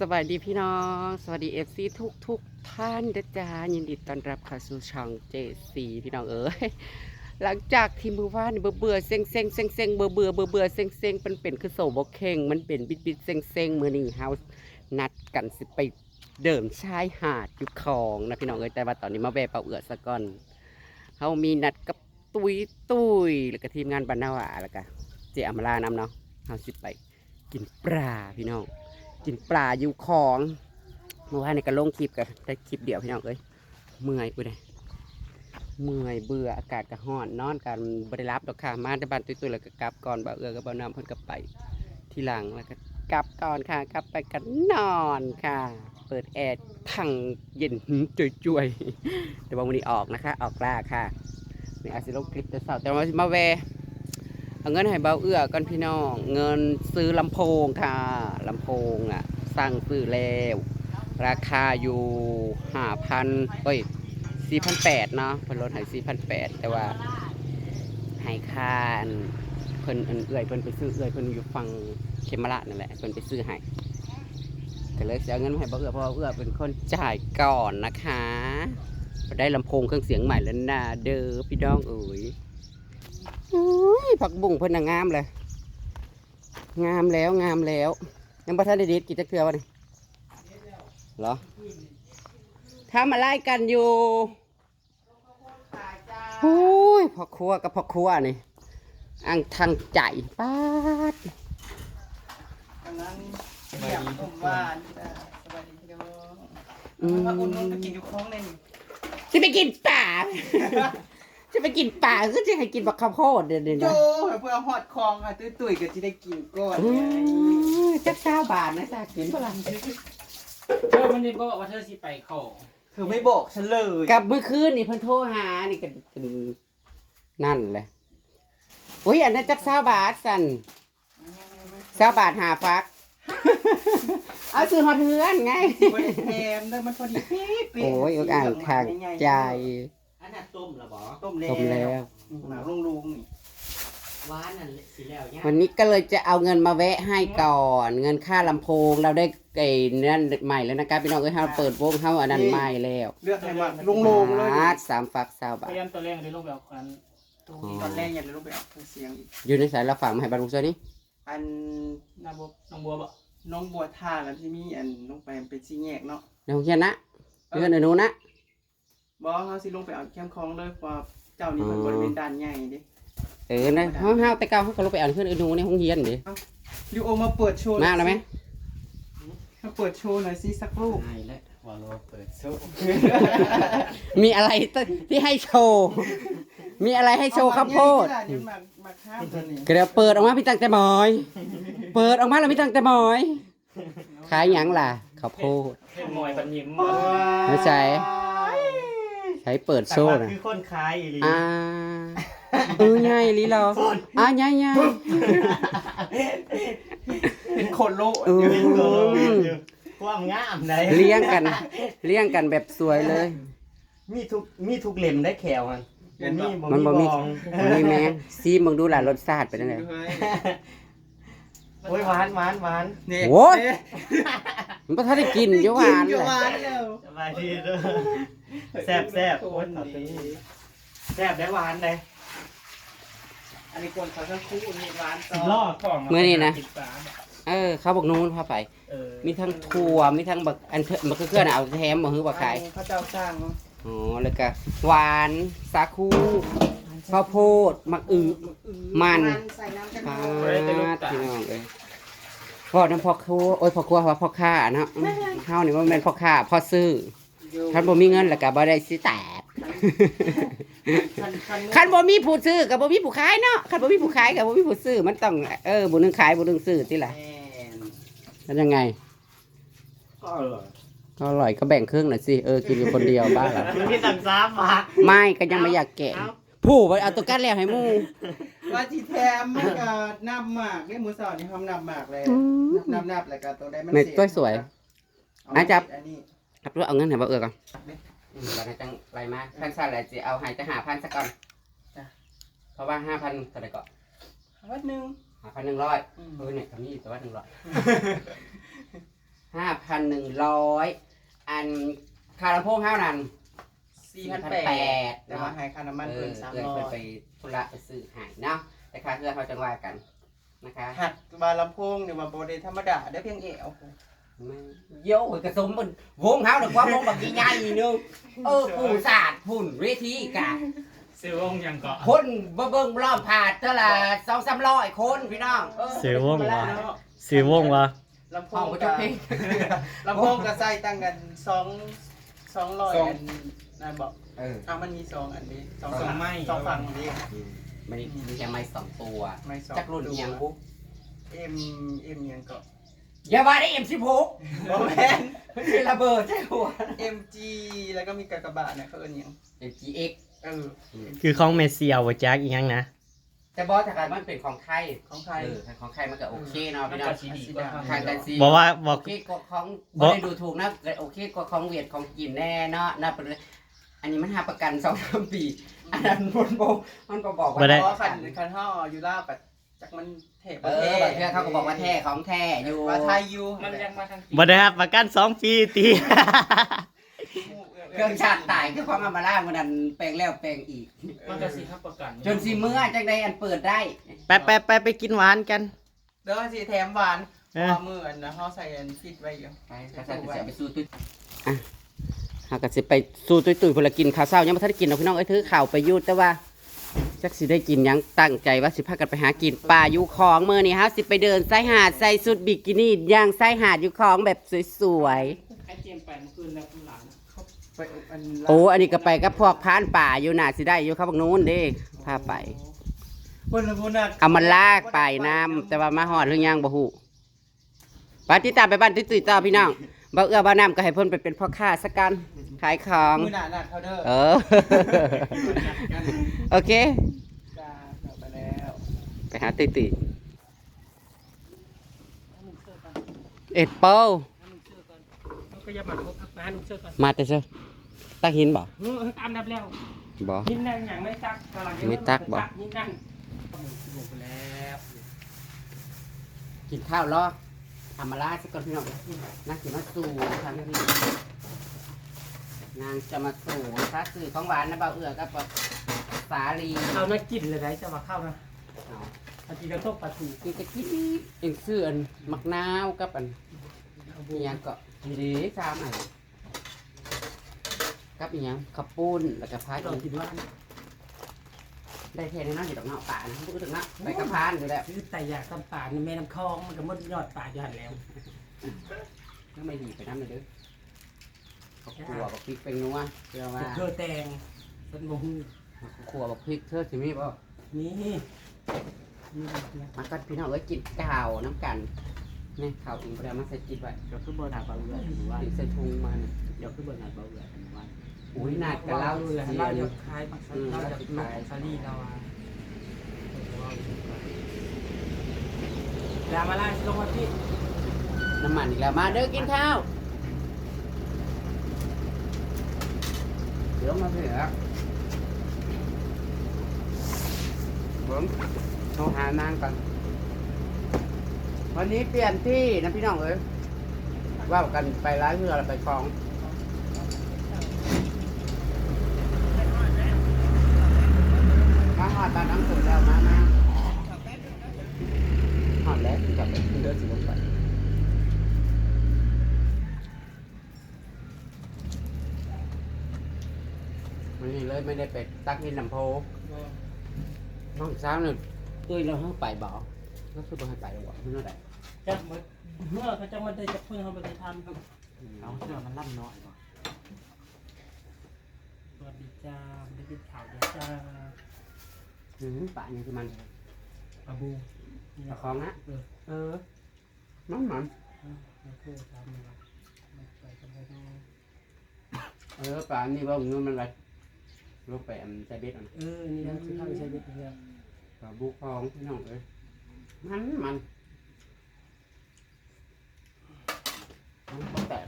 สวัสดีพี่น้อง สวัสดีเอฟซีทุกทุกท่านนะจ๊ะยินดีต้อนรับเข้าสู่ช่องเจซีพี่น้องเอ๋ยหลังจากที่มือว่านเบื่อเบื่อเซ็งเซ็งเซ็งเซ็งเบื่อเบื่อเบื่อเบื่อเซ็งเซ็งมันเป็นคือโซบกเข่งมันเป็นบิดบิดเซ็งเซ็งมือนี่เฮานัดกันสิไปเดิมชายหาดอยู่คลองนะพี่น้องเอ๋ยแต่ว่าตอนนี้มาแวะเป่าเอือซะก่อนเฮามีนัดกับตุยตุยแล้วก็ทีมงานบรรณาวาแล้วก็เจอมรานำเนาะเฮาสิไปกินปลาพี่น้อง กินปลาอยู่ของเมื่อวานในกระลงคลิปกันได้คลิปเดียวพี่น้องเอ้ยเมื่อยกูได้เมื่อยเบื่ออากาศกระห้อนนอนกันบริรับดอกค่ะมาแต่บ้านตุ้ยๆแล้วก็กลับก่อนบ่าวเอือกับบ่าวน้ำเพิ่นก็ไปที่หลังแล้วก็กลับก่อนค่ะ กลับไปกันนอนค่ะ เปิดแอร์ทั้งเย็นจุยๆแต่ว่าวันนี้ออกนะคะ ออกล่าค่ะนี่อาจจะลงคลิปแต่เสาร์แต่ว่ามาแวะ เอาเงินให้เบาเอื้อก่อนพี่น้อง เงินซื้อลำโพงค่ะลำโพงอะสั่งซื้อแล้ว ราคาอยู่ห้าพันเอ้ยสี่พันแปดเนาะเพิ่นลดให้สี่พันแปดแต่ว่าให้ค่าเพิ่นเอื้อยเพิ่นไปซื้อเอื้อยเพิ่นอยู่ฟังเคมระนั่นแหละเพิ่นไปซื้อให้ก็เลยจะเอาเงินให้เบาเอื้อเพราะเอื้อเป็นคนจ่ายก่อนนะคะได้ลำโพงเครื่องเสียงใหม่แล้วนะเด้อพี่น้องเอ๋ย ผักบุ้งเพิ่นน่ะงามเลย งามแล้วงามแล้ว ยังบ่ทันได้เด็ดกี่ตะเกียบวะนี่เหรอทำอะไรกันอยู่อุ้ยพ่อครัวกับพ่อครัวนี่อังทางใจป้าดกำลังเสียบอมหวานจ้ะสวัสดีพี่น้องอืมมาอุ่นนุ่นก็กินอยู่คล้องในนี่จะไปกินป่า จะไปกินป่าก็จะให้กินบักข้าวโพดเดี๋ยวเดี๋ยวโจ้นะเพื่อฮอดคลองค่ะตุ้ยตุ้ยๆก็จะได้กินก่อนอืไงมจักเช้าบาทนะจ๊ะกินพลังเธอมันนี่บอกว่าเธอสิไปเขาเธอไม่บอกฉันเลยกับเมื่อคืนนี่เพิ่นโทรหานี่ก็เป็นนั่นแหละอุ้ยอันนั้นจักเช้าบาทสั่นเช้าบาทหาฟัก เอาซื้อฮอดเฮือนไงบริแทมได้มันพอดีเป๊ะเป๊ะโอ้ยอกอ่างทางใจ อันนั้นต้มละบ่ต้มแล้วต้มแล้วหนังลุงๆนี่หวานนั่นแหละสิแล้วเนี่ยวันนี้ก็เลยจะเอาเงินมาแวะให้ก่อน เงินค่าลำโพงเราได้ไอ้นั่นใหม่แล้วนะครับพี่น้องเอ้ยเราเปิดวงเฮาอันนั้นใหม่แล้วเลือกให้มาลุงๆเลยบาทสามฟักเช้าบาพท ยายามตัวแรกเลยลงแบบคันตอนแรกอย่าเลยลงไปเอาเครื่องเสียงอีก อยู่ในสายเราฝากมาให้บรรลุซะนี่อันน้ำบัวน้องบัวบ่น้องบัวท่าแล้วที่มีอันลงไปเป็นซีแยกเนาะในห้องเรียนนะเพื่อนอนุนะ บอกเขาสิลงไปเอาแคมคลองเลยเพราะว่าเจ้านี่มันบริเวณด้านใหญ่เดิเออนะห้องเฮาแต่เก่าเขาก็ลงไปอ่านเพื่อนอนุในห้องเรียนดิลิโอมาเปิดโชว์มาแล้วไหมมาเปิดโชว์หน่อยสิสักลูกใช่แล้วว่าเราเปิดโซ่มีอะไรที่ให้โชว์ มีอะไรให้โชว์ข้าวโพดเดี๋ยวมามาข้ามตัวนี้ก็เดี๋ยวเปิดออกมาพี่ตังแต่หมอย เปิดออกมาแล้วพี่ตังแต่หมอย ขายหยังล่ะข้าวโพดเล่นมวยปันยิ้มไม่ใช่ใช้เปิดโซ่แต่ว่านะคือคนขายอีหลีอ่าเออไงลีเราอ่าไงไงเป็นคนโลเออเป็นโกโลอยู่ความงามได้เลี้ยงกัน เลี้ยงกันแบบสวยเลย มีทุกมีทุกเล่มได้แขวมันบ่มีมันบ่มีบองมันมีแมงซีมึงดูล่ะรสชาติเป็นยังไงโอ้ยหวานหวานหวานเนี่ยโอ้ยมันก็ถ้าได้กินเยอะหวานเยเลอะหวายนแล้วสบายดีเด้อ แซ่บแซ่บโอ้ยเอาตัวนี้แซ่บได้หวานเลยอันนี้คนเขาทั้งคู่มีหวานซอล่อสของเมื่อนี่นะกิปลาเออ เขาบอกนู้นพาไป เออมีทั้งถั่วมีทั้งบักอันเถอะมันคือเครื่องเอาแถมมาฮื้อบักขายพระเจ้าสร้างเนาะอ๋อแล้วก็หวานสาคูข้าวโพดมักอึ มัน ใส่น้ำกันปาหมดดพี่น้องเอ้ยพ่อน้ำพ่อครัวโอ้ยพ่อครัวว่าพ่อค้าเนาะเฮานี่ว่าแม่นพ่อค้าพ่อซื้อ คันบ่มีเงินแล้วก็บ่ได้สิแตกคันคันคันบ่มีผู้ซื้อก็บ่มีผู้ขายเนาะคันบ่มีผู้ขายก็บ่มีผู้ซื้อมันต้องเออบ่นึงขายบ่นึงซื้อติล่ะแม่นมันยังไง ก็อร่อยก็อร่อยก็แบ่งครึ่งหน่อยสิเออกินอยู่คนเดียวบ้าเหรอมันมีต่างซ้ำมาไม่ก็ยังไม่อยากแกะผู้ไปเอาตัวกัดแล้วให้หมู่ว่าจีแทมมันก็น้ำหมากได้หมูสอดนี่ทำน้ำหมากเลยน้ำน้ำแล้วก็ตัวได้มันในตัวสวยเอาอะจับ อันนี้ครับรู้เอาเงินให้บ่เอื้อก่อนอืมแล้วให้จังไรมาพันสั่นแล้วสิเอาให้จะ5,000ซะก่อนเพราะว่า5,000เท่าไหร่ก็วัดหนึ่ง5,100อืมเออเนี่ยก็มีแต่ว่า100ห้าพันหนึ่งร้อยอันคาราโพงห้านันสี่พันแปดแต่ว่าให้ค่าน้ำมันเพิ่มสามเออร้อเพิ่นยไปธุระไปซื้อใหายเนาะแต่ค่าเครื่องเขาจังว่ากันนะคะหักบาลำโพงเนี่ยว่าโบเดธรรมดาได้เพียงเอว โย่กระสมบนวงเฮาหรือว่าวงแบบใหญ่ๆนึงเออปู่ศาสตร์พุ่นเวทีกะซื้อวงยังเกาะคนเบิ่งรอบผ่านเท่าละสองสามร้อยคนพี่น้องเออเสือวงวะเนาะซื้อวงวะลำโพห้องงก็ก็จะเพลงลำโพงก็ใส่ตั้งกันสองสองร้อยสองอันนั่นบอกเอออ้าวมันมีสองอันนี้สองสองไม้สองฝั่งนี้มันมีแค่ไม้สองตัวไม่สองจักรุ่นเอียงปุ๊บเอ็มเอ็มยังก็ อย่าว่าได้เอ็มสิบหกโมแมนมันเป็นระเบิดใช่หัวเอ็มจีแล้วก็มีกากบาทเนี่ยเขาเอิ้นหยังเอ็มจีเอ็กเออคือของเมเซียวจักอีหยังนะ แต่บอสถ้าการมันเป็นของไทยของไทย เออถ้าของไทยมันก็โอเคเนาะมันพี่น้อก็งสีดีกว่าทางกันซีบอกว่าบอกโอเคกว่าของบ่บ่ได้ดูถูกนะแต่โอเคกว่าของเวียดของจีนแน่เนาะนะเป็นอันนี้มันหาประกันสองสามปี อันนั้นมันบอกมันก็บอกว่าบ่ได้ เพราะคันคันห่ออยู่ล่าปัด จากมันเทปเออบางเทื่อเขาก็บอกว่าแท้ของแท้อยู่ว่าไทยอยู่มันยังมาทางบ่ได้รับประกันสองปีตี เครื่องชาติตายคือความอำมาล่ามันนั้นแปลงแล้วแปลงอีก มันก็สีทับประกันจนสิเมื่อจังได้อันเปิดได้ไปไปไปไปกินหวานกัน เด้อสิแถมหวานเออ พอมืออันนะห่อใส่อันฟิตไว้อยู่ ไปข้าวเช้าจะไปสู้ตุ้ยอะหากสิไปสู้ตุ้ยตุ้ยพลกินข้าวเช้ายังไม่ทันได้กินเอาพี่น้องเอ้ยถือข่าวไปอยุดแต่ว่า จักสิได้กินหยังตั้งใจว่าสิพากันไปหากินปลาอยู่คลองเมื่อนี้ฮะสิไปเดินชายหาดใส่สุดบิกินี่ย่างชายหาดอยู่คลองแบบสวยไอเจมไปเมื่อคืนแล้วคุณหลานไปอันๆ โอ้อันนี้ก็ไปกับพวกพรานป่าอยู่น่ะสิได้อยู่ครับพวกนู้นเด้พาไปพุ่นละพุ่นน่ะเอามาลากไปน้ำแต่ว่ามาหอดหรือยังบ่ฮู้ไปติดตามไปบ้านติดติดต่อพี่น้อง บ่เอื้อบ่น้ำก็ให้เพิ่นไปเป็นพ่อค้าสักกันขายของ มือหนาหนาเขาเด้อเออ โอเค จ้าเอาไปแล้วไปหาติติเอ็ดเป้าก็อย่าหมันพบนะลูกเชื่อก่อนมาแต่เช้าตักหินบ่เออตามดับแล้วบ่ ยินนั่งอย่างไม่ตักกำลังไม่ตักบ่ ยินนั่งลงไปแล้ว กินข้าวรอ ทำมาล่าสักก่อนพี่น้องนางสิมาสู่ทางนี้นางจะมาสู่ถ้าซื้อของหวานนะเบาเอือกับสาลีเอาน่ากินเลยได้จะมาเข้านะเอาอาทิตย์ละต้มปลาทูกินกะทิเองซื้ออันมักนาวกับอันเอาอีบูหยังก็ดีๆสามอันกับอีหยังขับปุ้นแล้วก็พาเรากินว่า ได้แค่นี้เนาะอยู่ดอกเนาะป่านะพูดถึงนะไปกับพานอยู่แล้วคือแต่อยากตำป่าในแม่น้ำคลองมันก็มดยอดป่าอยู่หันแล้วก็ไม่ดีไปน้ำเลยเด้อเขาขัวบักพริกเป็นนัวเชื่อว่าเธอแตงเป็นโมหูขัวบักพริกเธอสิมีบ่นี่นี่นะมากัดพี่น้องเอ้ยกินข้าวน้ำกันนี่ข้าวอิงไปแล้วมาใส่จิตไว้เดี๋ยวขึ้นบนหาดเบาเรือหรือว่าติดใส่ถุงมาเนี่ยเดี๋ยวขึ้นบนหาดเบาเรือหรื วุ้ยนาดกับเหล้าเรือเสียเราจะคลายปักเราจะลงซาลีเราอะดามาล่าลงมาที่น้ำมันอีกแล้วมาเด้อกินข้าวเดี๋ยวมาเถอะผมโทรหานางก่อนวันนี้เปลี่ยนที่นะพี่น้องเอ้ยว่ากันไปร้านเรือไปคลอง มาหอดบ้านน้ำสุดแล้วมามาหอดแล้วกลับไปเดินสิลงไป วันนี้เลยไม่ได้ไปตักนินลำโพน้องสาวเนี่ยเอ้ยเราให้ไปบ่ก็คือบ่ให้ไปหรอกไม่รู้ได้จะเมื่อเขาจะมาได้จะเพิ่งเขาไปทำเอาเสื้อมันล่ำน้อยบ่สวัสดีจ้าได้ยินข่าวเดี๋ยวจ้าหืมป่านี่คือมันอาบูตะคองนะเออเออมันมันเราเคยทำมาไปกันไปดูเออป่านี่ว่าเงินมันอะไร ลูกไปอันใจเบ็ดอันเออ นี่นะคือเข้าไปใช้เบ็ดเนี่ยปลาบุกคลองพี่น้องเอ้ยมันมันมันก็แตก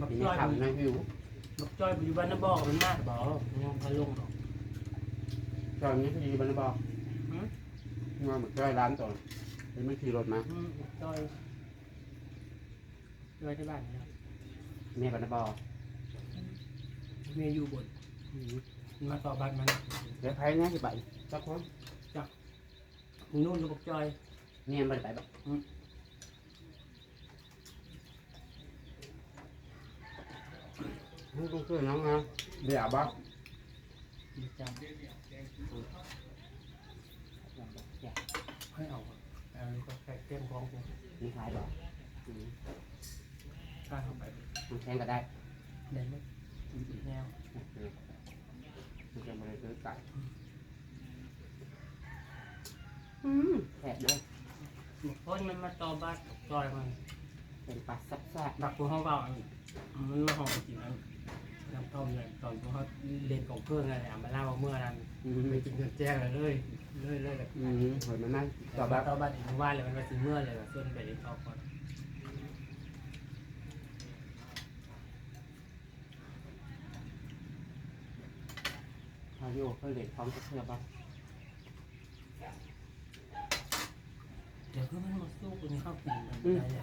บักมีจ้อยข่าวในวิวบักจ้อยอยู่บ้านน้าบอกมันมากบอกงงพะลงหรอกตอนนี้คดีบันบอกหืมงานหมดร้อยล้านตัวเป็นไม่ขี่รถมาอืมจอยจอยที่บ้านเนี่ย เมียบันบอเมียอยู่บนมาต่อบ้านมันเดี๋ยวใครแน่สิไปสักคนมึงนู่นอยู่กับจอยเมียบันไปแบบให้ต้องขึ้นน้องนะเดี๋ยวบ้าดีจังให้เอาเอาก็แค่เต็มของกูมีขายบ่อืมกล้า เข้าไปมันแข่งก็ได้เล่นไม่แนวมันจะมาเลยซื้อไก่อืมแสบด้วยคนมันมาต่อบ้านกับจอยมันเป็นปลาแซ่บดักตัวเขาเบาอันมันมาห้องกินอันน้ำต้มเลยตอนพวกเขาเล่นของเพื่อนอะไรอะมาเล่าเมื่อนั้นๆอืมไปกินเงินแจ้งเลยเลยเลยเลยเลยอืมเหมือนมันนั่งต่ต่ออบ้าบ้านนต่อบ้านอีกว่าเลยมันมาซื้อเมื่อเลยว่าส่วนไปต่อก่อน เขาโยกเขาเหล็กพร้อมจะเชื่อบ้างเดี๋ยวก็มันมาสู้คนนี้เข้ากินมันได้เนี่ย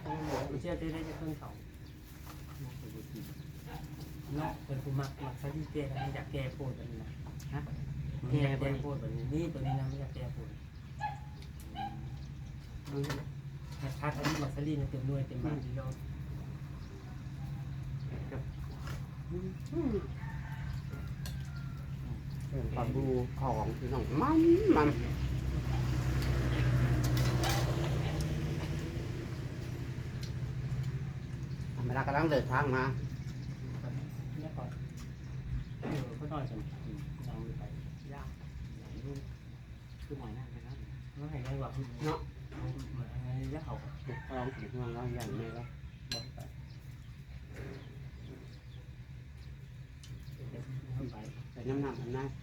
ไม่เชื่อได้ได้จะขึ้นเขาเนาะเป็นผู้มักมักซะที่เจ๊นะอยากแก้โพดแบบนี้นะฮะแก้แก้โพดแบบนี้นี่ตัวนี้นะไม่อยากแก้โพดถ้าถ้าอันนี้มักซาลีเนี่ยเต็มด้วยเต็มมากทีเดียวเปลาบูของพี่น้องมันมันธรรมดากำลังเดินทางมาเนี่ยก่อนเออเขานอนฉันนอนไปยากคือหมอยนั่งนะครับ nó hay ngay vào Nó. mà ngay rất hậu ลองถึงเมืองเราอย่างนี้แล้วใส่น้ำหนักมันน่าเชิญมาเร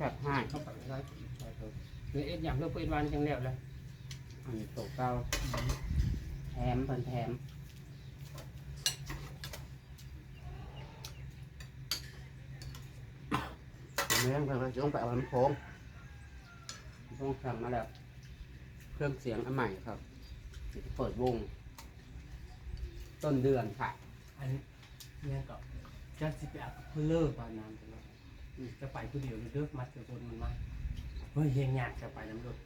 างรู้อยู่ làm thôi đó ยังไม่ลุก đặt cái nhỏ tôi ừ tao lô đây phải gì đó thì lô nhìn sắc แคบให้ không phải là người em giảm lô quên ban chẳng lẹo này อันนี้ตกเก้าแถมเพิ่นแถมเรื่องเพิ่นก็จะต้องไปเอาลำโพงต้องสั่งมาแล้วเครื่องเสียงอันใหม่ครับ เปิดวง ต้นเดือนค่ะ anh nghe cậu chắc sẽ bị lơ vào nam cho nó จะไปผู้เดียวเลยเด้อมาเจอคนมันมาเฮ้ยเฮียงยากจะไปน้ำรถ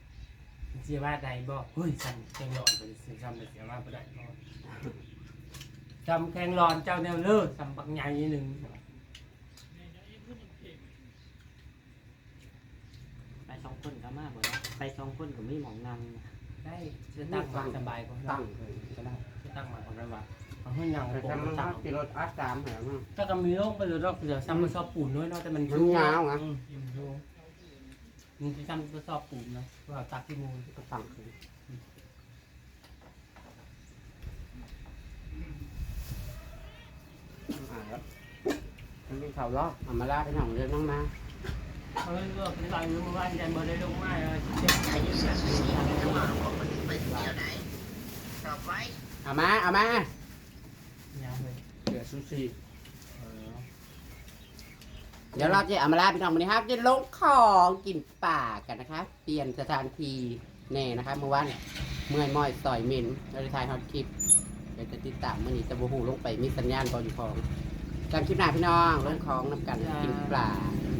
เสียว่าใดบ่เฮ้ยสั่นแข่งร้อนไปเสียจำเลยเสียว่าบ่ได้บ่จำแข่งร้อนเจ้าแนวเลิศจำบักใหญ่นิดนึงไปสองคนก็มากบ่ไปสองคนก็ไม่หมองนั่งได้จะตั้งมาสบายกว่าตั้งเลยก็ได้จะ ตั้งมาของเราว่าเอาให้ยังแต่ผมทำมันตั้งว่ากิโลอัดสามแหงมั้งถ้าก็มีโรคไปเลยรอบเหลือซ้ำมาชอบปูนด้วยเนาะแต่มันมันยาวไงอืมมันยาวมึงจะซ้ำก็ชอบปูนนะว่าตักที่มูลก็ตั้งคืออ่านแล้วมันเป็นข่าวล้อเอามาล่าไปหน่องเรื่องน้องมาเฮ้ยก็เป็นไรเมื่อวานใจบ่ได้ลงมาเลยเจ็บใจอยู่นะ เอามา เอามายังเลยเดี๋ยวซูชิเดี๋ยวเราจะเอามาล่าพี่น้องวันนี้ครับจะลงของกินป่ากันนะคะเปลี่ยนสถานที่แน่นะคะเมื่อวานเมื่อยม้อยต่อยเหมินเราได้ถ่ายฮอตคลิปเดี๋ยวจะติดตามมื่อนี้จะบูฮูลงไปมีสัญญาณบอลอยู่ของจำคลิปหน้าพี่น้องลงของนำกันกินปลาเ